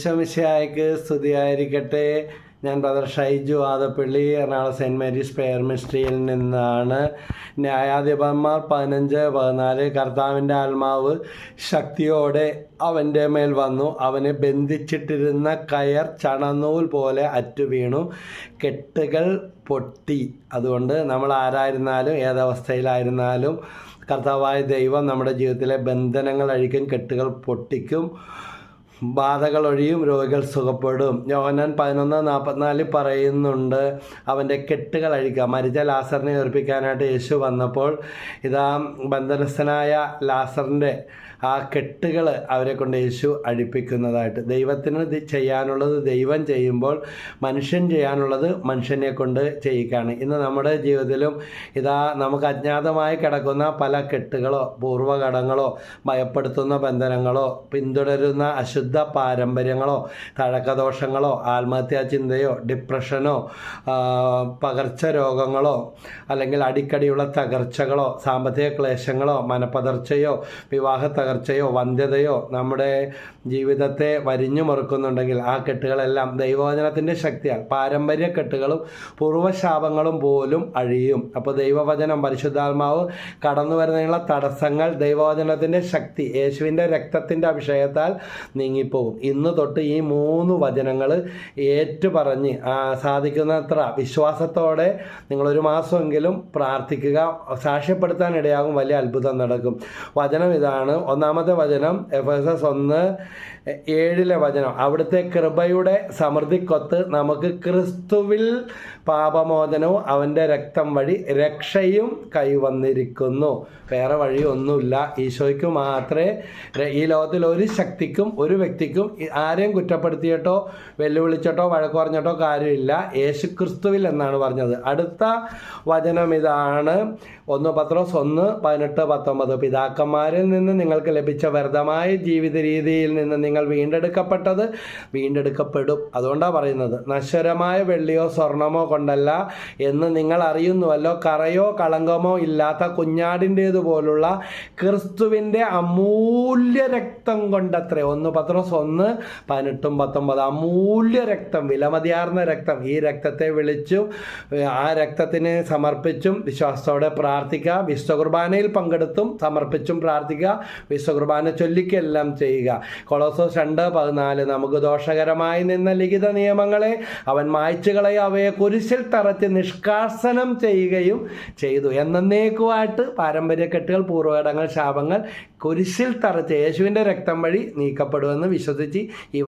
ഈശോമിശിഹായ്ക്ക് സ്തുതിയായിരിക്കട്ടെ. ഞാൻ brother Shaiju Adappally Ernakulam Saint Mary's prayer മിസ്ട്രിയിൽ നിന്നാണ്. ന്യായാധിപന്മാർ പതിനഞ്ച് പതിനാല് കർത്താവിന്റെ ആത്മാവ് ശക്തിയോടെ അവന്റെ മേൽ വന്നു. അവനെ ബന്ധിച്ചിട്ടിരുന്ന കയർ ചണനൂൽ പോലെ അറ്റു വീണു. കെട്ടുകൾ പൊട്ടി. അതുകൊണ്ട് നമ്മൾ ആരായിരുന്നാലും ഏതവസ്ഥയിലായിരുന്നാലും കർത്താവായ ദൈവം നമ്മുടെ ജീവിതത്തിലെ ബന്ധനങ്ങൾ അഴിക്കും കെട്ടുകൾ പൊട്ടിക്കും. ബാധകൾ ഒഴിയും രോഗികൾ സുഖപ്പെടും. യോഹന്നാൻ പതിനൊന്ന് നാൽപ്പത്തിനാലിൽ പറയുന്നുണ്ട് അവന്റെ കെട്ടുകൾ അഴിക്കുക മരിച്ച ലാസറിനെ ഏർപ്പിക്കാനായിട്ട് യേശു വന്നപ്പോൾ ഇതാ ബന്ധനസ്ഥനായ ലാസറിന്റെ ആ കെട്ടുകൾ അവരെ കൊണ്ട് യേശു അഴിപ്പിക്കുന്നതായിട്ട്. ദൈവത്തിന് ചെയ്യാനുള്ളത് ദൈവം ചെയ്യുമ്പോൾ മനുഷ്യൻ ചെയ്യാനുള്ളത് മനുഷ്യനെ കൊണ്ട് ചെയ്യിക്കുകയാണ്. ഇന്ന് നമ്മുടെ ജീവിതത്തിലും ഇതാ നമുക്ക് അജ്ഞാതമായി കിടക്കുന്ന പല കെട്ടുകളോ പൂർവഘടങ്ങളോ ഭയപ്പെടുത്തുന്ന ബന്ധനങ്ങളോ പിന്തുടരുന്ന അശുദ്ധ പാരമ്പര്യങ്ങളോ തഴക്കദോഷങ്ങളോ ആത്മഹത്യാ ചിന്തയോ ഡിപ്രഷനോ പകർച്ച രോഗങ്ങളോ അല്ലെങ്കിൽ അടിക്കടിയുള്ള തകർച്ചകളോ സാമ്പത്തിക ക്ലേശങ്ങളോ മനപ്പതർച്ചയോ വിവാഹ തകർച്ചയോ വന്ധ്യതയോ നമ്മുടെ ജീവിതത്തെ വരിഞ്ഞു മറുക്കുന്നുണ്ടെങ്കിൽ ആ കെട്ടുകളെല്ലാം ദൈവവചനത്തിന്റെ ശക്തിയാൽ പാരമ്പര്യ കെട്ടുകളും പൂർവശാപങ്ങളും പോലും അഴിയും. അപ്പോൾ ദൈവവചനം പരിശുദ്ധാത്മാവ് കടന്നു വരുന്നതിനുള്ള തടസ്സങ്ങൾ ദൈവവചനത്തിന്റെ ശക്തി യേശുവിന്റെ രക്തത്തിന്റെ അഭിഷേകത്താൽ നീങ്ങിപ്പോകും. ഇന്ന് തൊട്ട് ഈ മൂന്ന് വചനങ്ങൾ ഏറ്റുപറഞ്ഞ് സാധിക്കുന്നത്ര വിശ്വാസത്തോടെ നിങ്ങളൊരു മാസമെങ്കിലും പ്രാർത്ഥിക്കുക സാക്ഷ്യപ്പെടുത്താൻ ഇടയാകും വലിയ അത്ഭുതം നടക്കും. വചനം ഇതാണ്. ഒന്നാമത്തെ വചനം എഫ് എസ് എസ് ഒന്ന് ഏഴിലെ വചനം. അവിടുത്തെ കൃപയുടെ സമൃദ്ധിക്കൊത്ത് നമുക്ക് ക്രിസ്തുവിൽ പാപമോചനവും അവന്റെ രക്തം വഴി രക്ഷയും കൈവന്നിരിക്കുന്നു. വേറെ വഴിയൊന്നുമില്ല. ഈശോയ്ക്ക് മാത്രമേ ഈ ലോകത്തിൽ ഒരു ശക്തിക്കും ഒരു വ്യക്തിക്കും ആരെയും കുറ്റപ്പെടുത്തിയിട്ടോ വെല്ലുവിളിച്ചിട്ടോ വഴക്ക് പറഞ്ഞിട്ടോ കാര്യമില്ല. യേശു ക്രിസ്തുവിൽ എന്നാണ് പറഞ്ഞത്. അടുത്ത വചനം ഇതാണ്. ഒന്ന് പത്രോസ് ഒന്ന് പതിനെട്ട് പത്തൊമ്പത്. പിതാക്കന്മാരിൽ നിന്ന് നിങ്ങൾക്ക് ലഭിച്ച വ്യർത്ഥമായ ജീവിത രീതിയിൽ നിന്ന് നിങ്ങൾ വീണ്ടെടുക്കപ്പെട്ടത് വീണ്ടെടുക്കപ്പെടും. അതുകൊണ്ടാണ് പറയുന്നത്. നശ്വരമായ വെള്ളിയോ സ്വർണമോ കൊണ്ടല്ല എന്ന് നിങ്ങൾ അറിയുന്നുവല്ലോ. കറയോ കളങ്കമോ ഇല്ലാത്ത കുഞ്ഞാടിന്റെതുപോലുള്ള ക്രിസ്തുവിന്റെ അമൂല്യ രക്തം കൊണ്ടത്രേ. ഒന്ന് പത്രോസ് ഒന്ന് പതിനെട്ടും പത്തൊമ്പത്. അമൂല്യ രക്തം വിലമതിയാർന്ന രക്തം. ഈ രക്തത്തെ വിളിച്ചും ആ രക്തത്തിന് സമർപ്പിച്ചും വിശ്വാസത്തോടെ പ്രാർത്ഥിക്കുക. വിശ്വകുർബാനയിൽ പങ്കെടുത്തും സമർപ്പിച്ചും പ്രാർത്ഥിക്കുക. വിശ്വകുർബാന ചൊല്ലിക്കെല്ലാം ചെയ്യുക. കൊളോസോസ് രണ്ട് പതിനാല്. നമുക്ക് ദോഷകരമായി നിന്ന ലിഖിത നിയമങ്ങളെ അവൻ മായ്ച്ചു കളയും അവയെ കുരിശിൽ തറച്ച് നിഷ്കാസനം ചെയ്യുകയും ചെയ്തു. എന്നേക്കുമായിട്ട് പാരമ്പര്യക്കെട്ടുകൾ പൂർവഘടങ്ങൾ ശാപങ്ങൾ കുരിശിൽ തറച്ച് യേശുവിന്റെ രക്തം വഴി നീക്കപ്പെടുമെന്ന് വിശ്വസിച്ച് ഈ